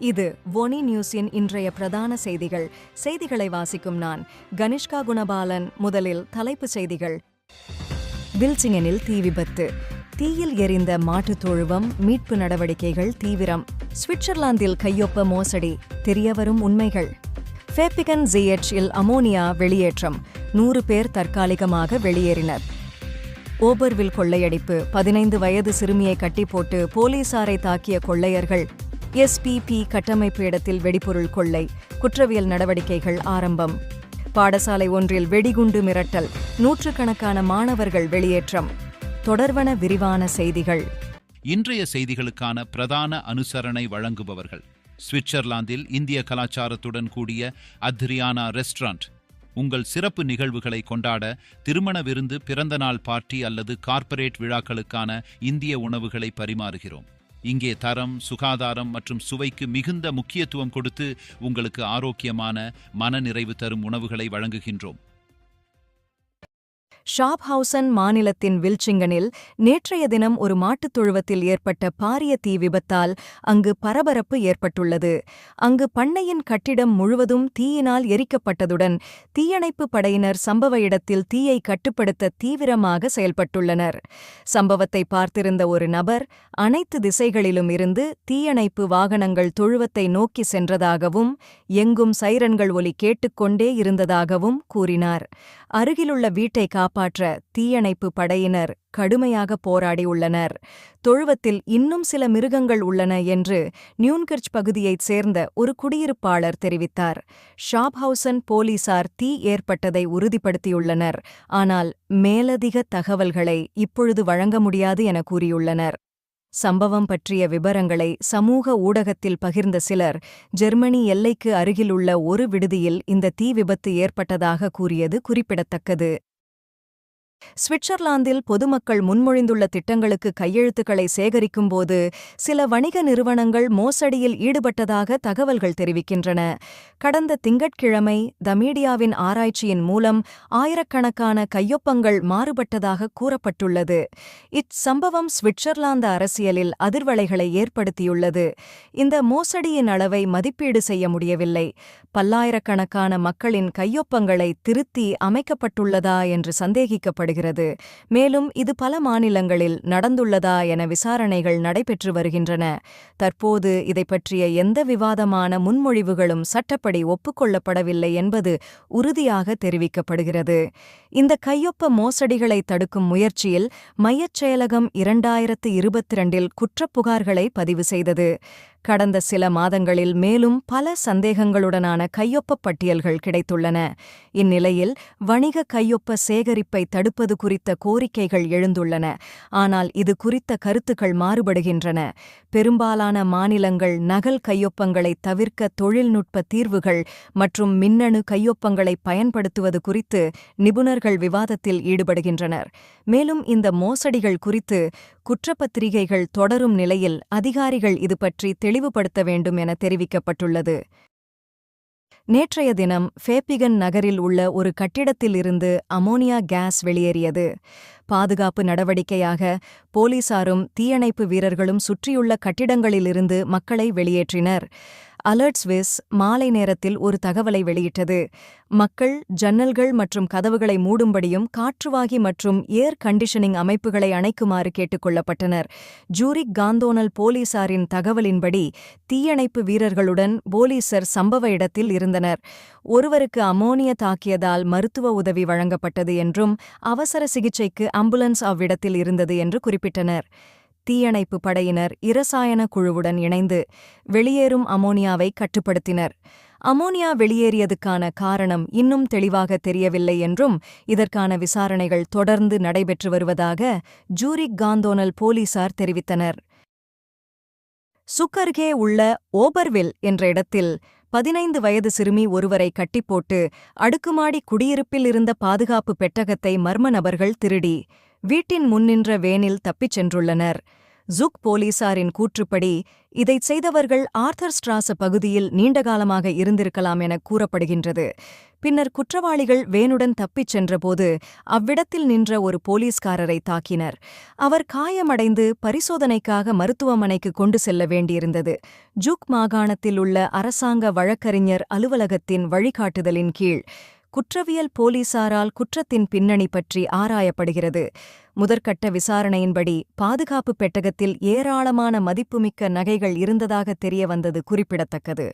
இது ஒனி நியூஸின் இன்றைய பிரதான செய்திகள். செய்திகளை வாசிக்கும் நான் கனிஷ்கா குணபாலன். முதலில் தலைப்புச் செய்திகள். வில்சிங்கனில் தீ விபத்து. தீயில் எரிந்த மாட்டுத் தொழுவம் மீட்பு நடவடிக்கைகள் தீவிரம். சுவிட்சர்லாந்தில் கையொப்ப மோசடி தெரியவரும் உண்மைகள். ஃபேப்பிகன் ஜிஎச் இல் அமோனியா வெளியேற்றம். நூறு பேர் தற்காலிகமாக வெளியேறினர். ஓபர்வில் கொள்ளையடிப்பு. பதினைந்து வயது சிறுமியை கட்டி போட்டு போலீசாரை தாக்கிய கொள்ளையர்கள். எஸ்பிபி கட்டமைப்பு இடத்தில் வெடிபொருள் கொள்ளை குற்றவியல் நடவடிக்கைகள் ஆரம்பம். பாடசாலை ஒன்றில் வெடிகுண்டு மிரட்டல் நூற்றுக்கணக்கான மாணவர்கள் வெளியேற்றம். தொடர்வன விரிவான செய்திகள். இன்றைய செய்திகளுக்கான பிரதான அனுசரணை வழங்குபவர்கள் சுவிட்சர்லாந்தில் இந்திய கலாச்சாரத்துடன் கூடிய அத்ரியானா ரெஸ்டாரண்ட். உங்கள் சிறப்பு நிகழ்வுகளை கொண்டாட திருமண விருந்து பிறந்தநாள் பார்ட்டி அல்லது கார்ப்பரேட் விழாக்களுக்கான இந்திய உணவுகளை பரிமாறுகிறோம். இங்கே தரம் சுகாதாரம் மற்றும் சுவைக்கு மிகுந்த முக்கியத்துவம் கொடுத்து உங்களுக்கு ஆரோக்கியமான மனநிறைவு தரும் உணவுகளை வழங்குகின்றோம். ஷாப்ஹவுசன் மாநிலத்தின் வில்ச்சிங்கனில் நேற்றைய தினம் ஒரு மாட்டுத் தொழுவத்தில் ஏற்பட்ட பாரிய தீ விபத்தால் அங்கு பரபரப்பு ஏற்பட்டுள்ளது. அங்கு பண்ணையின் கட்டிடம் முழுவதும் தீயினால் எரிக்கப்பட்டதுடன் தீயணைப்பு படையினர் சம்பவ இடத்தில் தீயை கட்டுப்படுத்த தீவிரமாக செயல்பட்டுள்ளனர். சம்பவத்தை பார்த்திருந்த ஒரு நபர் அனைத்து திசைகளிலும் இருந்து தீயணைப்பு வாகனங்கள் தொழுவத்தை நோக்கி சென்றதாகவும் எங்கும் சைரன்கள் ஒலி கேட்டுக்கொண்டே இருந்ததாகவும் கூறினார். அருகிலுள்ள வீட்டை காப்பாற்ற தீயணைப்பு படையினர் கடுமையாக போராடியுள்ளனர் தொழுவத்தில் இன்னும் சில மிருகங்கள் உள்ளன என்று நியூன்கர்ச் பகுதியைச் சேர்ந்த ஒரு குடியிருப்பாளர் தெரிவித்தார். ஷாப்ஹவுசன் போலீசார் தீ ஏற்பட்டதை உறுதிப்படுத்தியுள்ளனர். ஆனால் மேலதிக தகவல்களை இப்பொழுது வழங்க முடியாது என கூறியுள்ளனர். சம்பவம் பற்றிய விபரங்களை சமூக ஊடகத்தில் பகிர்ந்த சிலர் ஜெர்மனி எல்லைக்கு அருகிலுள்ள ஒரு விடுதியில் இந்த தீ விபத்து ஏற்பட்டதாக கூறியது குறிப்பிடத்தக்கது. சுவிட்சர்லாந்தில் பொதுமக்கள் முன்மொழிந்துள்ள திட்டங்களுக்கு கையெழுத்துக்களை சேகரிக்கும்போது சில வணிக நிறுவனங்கள் மோசடியில் ஈடுபட்டதாக தகவல்கள் தெரிவிக்கின்றன. கடந்த திங்கட்கிழமை த மீடியாவின் ஆராய்ச்சியின் மூலம் ஆயிரக்கணக்கான கையொப்பங்கள் மாறுபட்டதாக கூறப்பட்டுள்ளது. இச்சம்பவம் சுவிட்சர்லாந்து அரசியலில் அதிர்வலைகளை ஏற்படுத்தியுள்ளது. இந்த மோசடியின் அளவை மதிப்பீடு செய்ய முடியவில்லை. பல்லாயிரக்கணக்கான மக்களின் கையொப்பங்களை திருத்தி அமைக்கப்பட்டுள்ளதா என்று சந்தேகிக்கப்படும். கூறப்படுகிறது மேலும் இது பல மாநிலங்களில் நடந்துள்ளதா என விசாரணைகள் நடைபெற்று வருகின்றன. தற்போது இதை பற்றிய எந்த விவாதமான முன்மொழிவுகளும் சட்டப்படி ஒப்புக்கொள்ளப்படவில்லை என்பது உறுதியாக தெரிவிக்கப்படுகிறது. இந்த கையொப்ப மோசடிகளை தடுக்கும் முயற்சியில் மையச் செயலகம் இரண்டாயிரத்து இருபத்தி இரண்டில் குற்றப்புகார்களை பதிவு செய்தது. கடந்த சில மாதங்களில் மேலும் பல சந்தேகங்களுடனான கையொப்ப பட்டியல்கள் கிடைத்துள்ளன. இந்நிலையில் வணிக கையொப்ப சேகரிப்பை தடுப்பது குறித்த கோரிக்கைகள் எழுந்துள்ளன. ஆனால் இது குறித்த கருத்துக்கள் மாறுபடுகின்றன. பெரும்பாலான மாநிலங்கள் நகல் கையொப்பங்களை தவிர்க்க தொழில்நுட்ப தீர்வுகள் மற்றும் மின்னணு கையொப்பங்களை பயன்படுத்துவது குறித்து நிபுணர்கள் விவாதத்தில் ஈடுபடுகின்றனர். மேலும் இந்த மோசடிகள் குறித்து குற்றப்பத்திரிகைகள் தொடரும் நிலையில் அதிகாரிகள் இது பற்றி தெளிவுபடுத்த வேண்டும் என தெரிவிக்கப்பட்டுள்ளது. நேற்றைய தினம் ஃபேப்பிகன் நகரில் உள்ள ஒரு கட்டிடத்தில் இருந்து அமோனியா கேஸ் வெளியேறியது. பாதுகாப்பு நடவடிக்கையாக போலீசாரும் தீயணைப்பு வீரர்களும் சுற்றியுள்ள கட்டிடங்களிலிருந்து மக்களை வெளியேற்றினர். அலர்ட் ஸ்விஸ் மாலை நேரத்தில் ஒரு தகவலை வெளியிட்டது. மக்கள் ஜன்னல்கள் மற்றும் கதவுகளை மூடும்படியும் காற்றுவாகி மற்றும் ஏர் கண்டிஷனிங் அமைப்புகளை அணைக்குமாறு கேட்டுக்கொள்ளப்பட்டனர் ஜூரிக் காந்தோனல் போலீசாரின் தகவலின்படி தீயணைப்பு வீரர்களுடன் போலீசர் சம்பவ இடத்தில் இருந்தனர். ஒருவருக்கு அமோனிய தாக்கியதால் மருத்துவ உதவி வழங்கப்பட்டது என்றும் அவசர சிகிச்சைக்கு ஆம்புலன்ஸ் அவ்விடத்தில் இருந்தது என்று குறிப்பிட்டனர். தீயணைப்பு படையினர் இரசாயன குழுவுடன் இணைந்து வெளியேறும் அமோனியாவை கட்டுப்படுத்தினர். அமோனியா வெளியேறியதுக்கான காரணம் இன்னும் தெளிவாக தெரியவில்லை என்றும் இதற்கான விசாரணைகள் தொடர்ந்து நடைபெற்று வருவதாக ஜூரிக் காந்தோனல் போலீசார் தெரிவித்தனர். சுக்கர்கே உள்ள ஓபர்வில் என்ற இடத்தில் பதினைந்து வயது சிறுமி ஒருவரை கட்டிப்போட்டு அடுக்குமாடி குடியிருப்பில் இருந்த பாதுகாப்பு பெட்டகத்தை மர்ம நபர்கள் திருடி. வீட்டின் முன்னின்ற வேனில் தப்பிச் சென்றுள்ளனர். ஜுக் போலீசாரின் கூற்றுப்படி இதைச் செய்தவர்கள் ஆர்தர் ஸ்ட்ராச பகுதியில் நீண்டகாலமாக இருந்திருக்கலாம் என கூறப்படுகின்றது. பின்னர் குற்றவாளிகள் வேனுடன் தப்பிச் சென்றபோது அவ்விடத்தில் நின்ற ஒரு போலீஸ்காரரை தாக்கினர். அவர் காயமடைந்து பரிசோதனைக்காக மருத்துவமனைக்கு கொண்டு செல்ல வேண்டியிருந்தது. ஜுக் மாகாணத்தில் உள்ள அரசாங்க வழக்கறிஞர் அலுவலகத்தின் வழிகாட்டுதலின் கீழ் குற்றவியல் போலீசாரால் குற்றத்தின் பின்னணி பற்றி ஆராயப்படுகிறது. முதற்கட்ட விசாரணையின்படி பாதுகாப்பு பெட்டகத்தில் ஏராளமான மதிப்புமிக்க நகைகள் இருந்ததாக தெரியவந்தது குறிப்பிடத்தக்கது.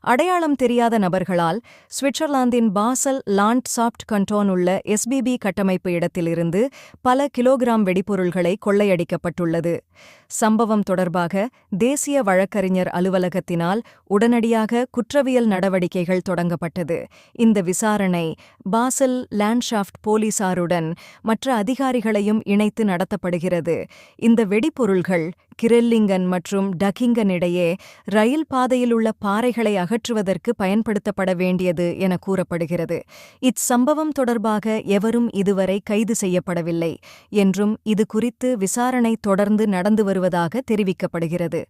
அடையாளம் தெரியாத நபர்களால் சுவிட்சர்லாந்தின் பாசல் லாண்ட் சாப்ட் கண்டோன் உள்ள எஸ்பிபி கட்டமைப்பு இடத்திலிருந்து பல கிலோகிராம் வெடிபொருள்களை கொள்ளையடிக்கப்பட்டுள்ளது. சம்பவம் தொடர்பாக தேசிய வழக்கறிஞர் அலுவலகத்தினால் உடனடியாக குற்றவியல் நடவடிக்கைகள் தொடங்கப்பட்டது. இந்த விசாரணை பாசல் லேண்ட்ஷாஃப்ட் போலீசாருடன் மற்ற அதிகாரிகளையும் இணைத்து நடத்தப்படுகிறது. இந்த வெடிபொருள்கள் கிரெல்லிங்கன் மற்றும் டகிங்கன் இடையே ரயில் பாதையில் உள்ள பாறைகளை அகற்றுவதற்கு பயன்படுத்தப்பட வேண்டியது என கூறப்படுகிறது. இச்சம்பவம் தொடர்பாக எவரும் இதுவரை கைது செய்யப்படவில்லை என்றும் இது குறித்து விசாரணை தொடர்ந்து நடந்து வருவதாக தெரிவிக்கப்படுகிறது.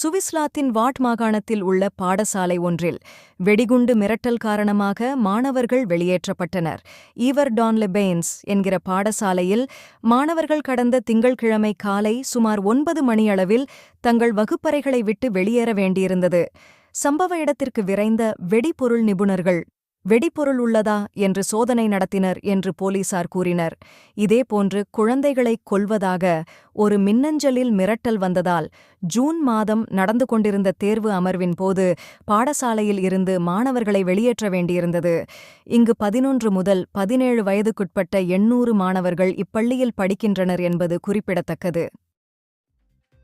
சுவிஸ்லாத்தின் வாட் மாகாணத்தில் உள்ள பாடசாலை ஒன்றில் வெடிகுண்டு மிரட்டல் காரணமாக மாணவர்கள் வெளியேற்றப்பட்டனர். ஈவர் டான் லெபெயின்ஸ் என்கிற பாடசாலையில் மாணவர்கள் கடந்த திங்கள்கிழமை காலை சுமார் ஒன்பது மணியளவில் தங்கள் வகுப்பறைகளை விட்டு வெளியேற வேண்டியிருந்தது. சம்பவ இடத்திற்கு விரைந்த வெடிபொருள் நிபுணர்கள் வெடிபொருள் உள்ளதா என்று சோதனை நடத்தினர் என்று போலீசார் கூறினர். இதேபோன்று குழந்தைகளைக் கொல்வதாக ஒரு மின்னஞ்சலில் மிரட்டல் வந்ததால் ஜூன் மாதம் நடந்து கொண்டிருந்த தேர்வு அமர்வின் போது பாடசாலையில் இருந்து மாணவர்களை வெளியேற்ற வேண்டியிருந்தது. இங்கு பதினொன்று முதல் பதினேழு வயதுக்குட்பட்ட எண்ணூறு மாணவர்கள் இப்பள்ளியில் படிக்கின்றனர் என்பது குறிப்பிடத்தக்கது.